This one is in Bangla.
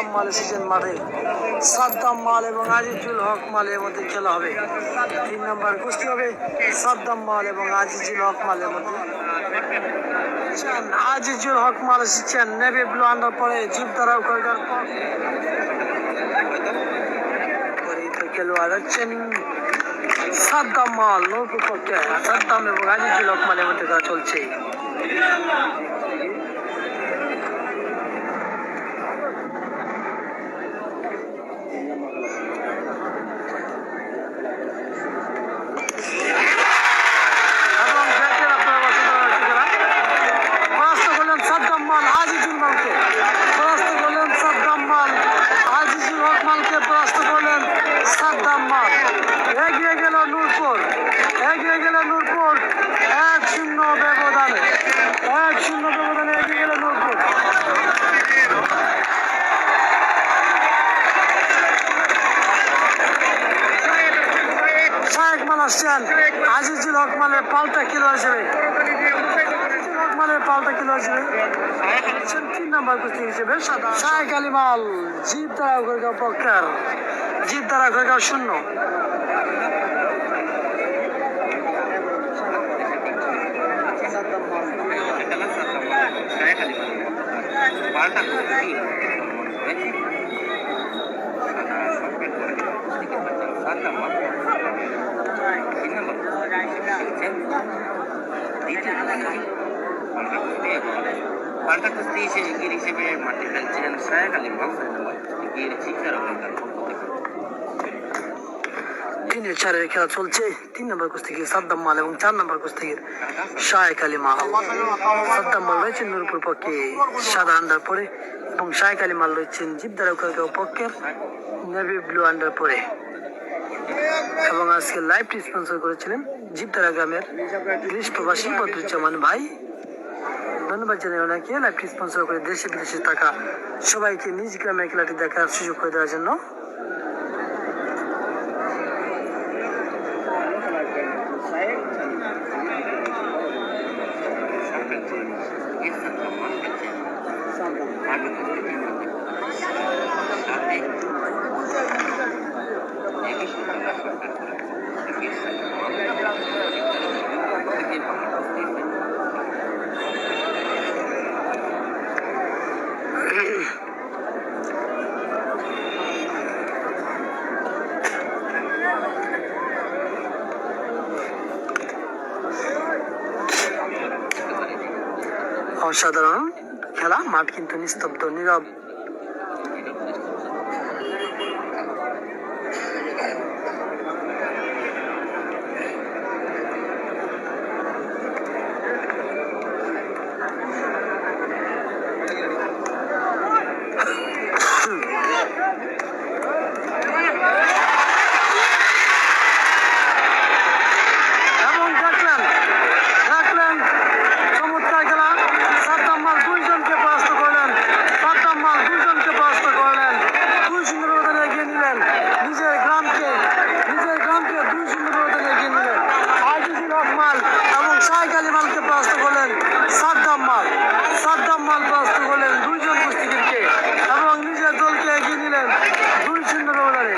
সাদ্দাম মাল এসেছেন মাঠে। সাদ্দাম মাল এবং আজিজুল হক মালের মধ্যে খেলা হবে। তিন নম্বর কুস্তি হবে সাদ্দাম মাল এবং আজিজুল হক মালের মধ্যে। এসেছেন আজিজুল হক মাল এসেছেন নেভি ব্লু আন্ডার পরে জিপ দ্বারা কয়েকার পরিচিত খেলোয়াড় হচ্ছেন সাদ্দাম মাল নৌকো পক্ষে। সাদ্দাম এবং আজিজুল হক মালের মধ্যে খেলা চলছে এবং ব্যাটের আপনারা বসে দেওয়া হচ্ছে যারা। পরাস্ত করলেন সাদ্দাম মাল আজিজুল মালকে পরাস্ত করলেন সাদ্দাম মাল মালকে পরাস্ত করলেন সাদ্দাম মাল এগিয়ে গেল নূরপুর, এগিয়ে গেল নূরপুর এক শূন্য ব্যবধানে, এক শূন্য ব্যবধানে এগিয়ে গেল নূরপুর। শাহেক মাল আসছেন, আজিজুল হক মালের পাল্টা কিলো হিসেবে। মালের পাল্টা কিলো হিসেবে আসছেন তিন নম্বর কুস্তি হিসেবে শাহেক আলী মাল জিপ দ্বারা ঘরগাঁও পক্ষের। জিপ দ্বারা ঘরগাঁও শূন্য। পাল্টা তিনের চারের খেলা চলছে। তিন নম্বর কুস্তিগির সাদ্দাম মাল এবং চার নম্বর কুস্তিগির শাহেক আলী মাল। সাদ্দাম মাল রয়েছেন নূরপুর পক্ষে সাদা আন্ডার পরে এবং শাহেক আলী মাল রয়েছেন জিদ্দারা পক্ষের নেভি ব্লু আন্ডার পরে। এবং আজকে লাইভটি স্পন্সর করেছিলেন জিদ্দারা গ্রামের গ্রিস প্রবাসী বদরুজ্জামান ভাই। ধন্যবাদ জানাই ওনাকে লাইভটি স্পন্সর করে দেশে বিদেশে থাকা সবাইকে নিজ গ্রামে খেলাটি দেখার সুযোগ করে দেওয়ার জন্য। অসাধারণ খেলা মাঠ কিন্তু নিস্তব্ধ নীরব। তালিবানকে পরাস্ত করলেন সাদ্দাম মাল। সাদ্দাম মাল পরাস্ত করলেন দুইজন কুস্তিগিরকে এবং নিজের দলকে এগিয়ে নিলেন দুই শূন্য ব্যবধানে।